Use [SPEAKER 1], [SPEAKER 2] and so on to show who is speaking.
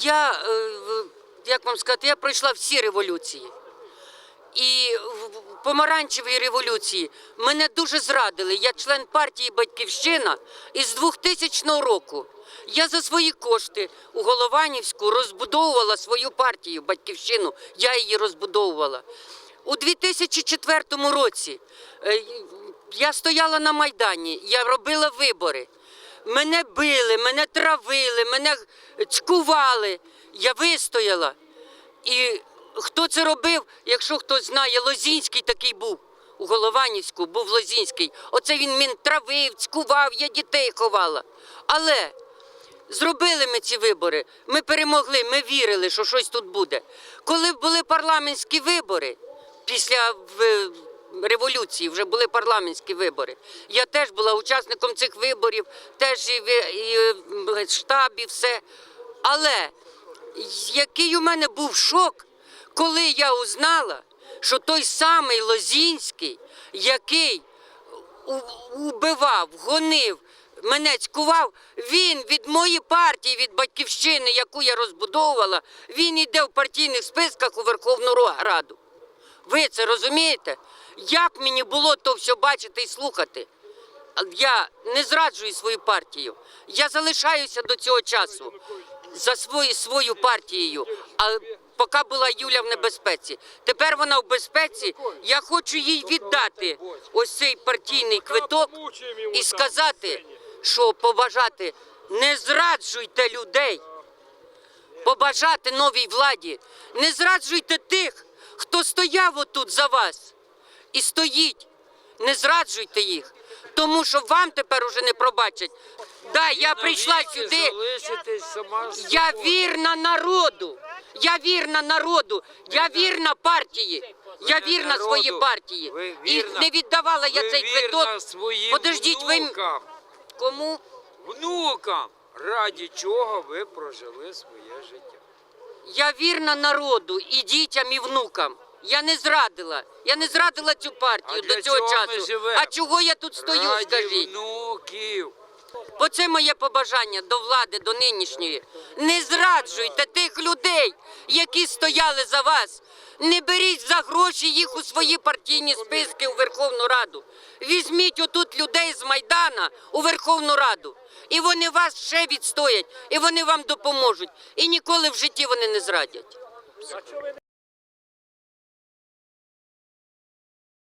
[SPEAKER 1] Я, е, як вам сказати, я пройшла всі революції. І в помаранчевій революції мене дуже зрадили. Я член партії Батьківщина із 2000 року. Я за свої кошти у Голованівську розбудовувала свою партію Батьківщину. Я її розбудовувала. У 2004 році е, я стояла на Майдані, я робила вибори. Мене били, мене травили, мене цькували. Я вистояла. І хто це робив, якщо хтось знає, Лозінський такий був. У Голованівську був Лозінський. Оце він мен травив, цькував, я дітей ховала. Але зробили ми ці вибори, ми перемогли, ми вірили, що щось тут буде. Коли були парламентські вибори, після революції вже були парламентські вибори. Я теж була учасником цих виборів, теж і в і в штабі, все. Але який у мене був шок, коли я узнала, що той самий Лозінський, який убивав, гонив, мене цькував, він від моєї партії, від батьківщини, яку я розбудовувала, він йде в партійних списках у Верховну Раду. Ви це розумієте? Як мені було то все бачити і слухати? Я не зраджую свою партію. Я залишаюся до цього часу за свою, свою партією. А поки була Юля в небезпеці. Тепер вона в безпеці. Я хочу їй віддати ось цей партійний квиток і сказати, що побажати не зраджуйте людей побажати новій владі. Не зраджуйте тих, хто стояв отут за вас і стоїть. Не зраджуйте їх, тому що вам тепер уже не пробачать. Да, я прийшла сюди. Я вірна народу. Я вірна народу. Я вірна партії. Я вірна своїй партії. І не віддавала я цей квиток. Подождіть, ви кому?
[SPEAKER 2] Внукам, раді чого ви прожили своє життя.
[SPEAKER 1] Я вірна народу і дітям, і внукам. Я не зрадила. Я не зрадила цю партію
[SPEAKER 2] А
[SPEAKER 1] до цього часу. А чого я тут стою,
[SPEAKER 2] раді
[SPEAKER 1] скажіть?
[SPEAKER 2] внуків.
[SPEAKER 1] Бо це моє побажання до влади, до нинішньої. Не зраджуйте тих людей, які стояли за вас. Не беріть за гроші їх у свої партійні списки у Верховну Раду. Візьміть отут людей з Майдана у Верховну Раду. І вони вас ще відстоять, і вони вам допоможуть. І ніколи в житті вони не зрадять.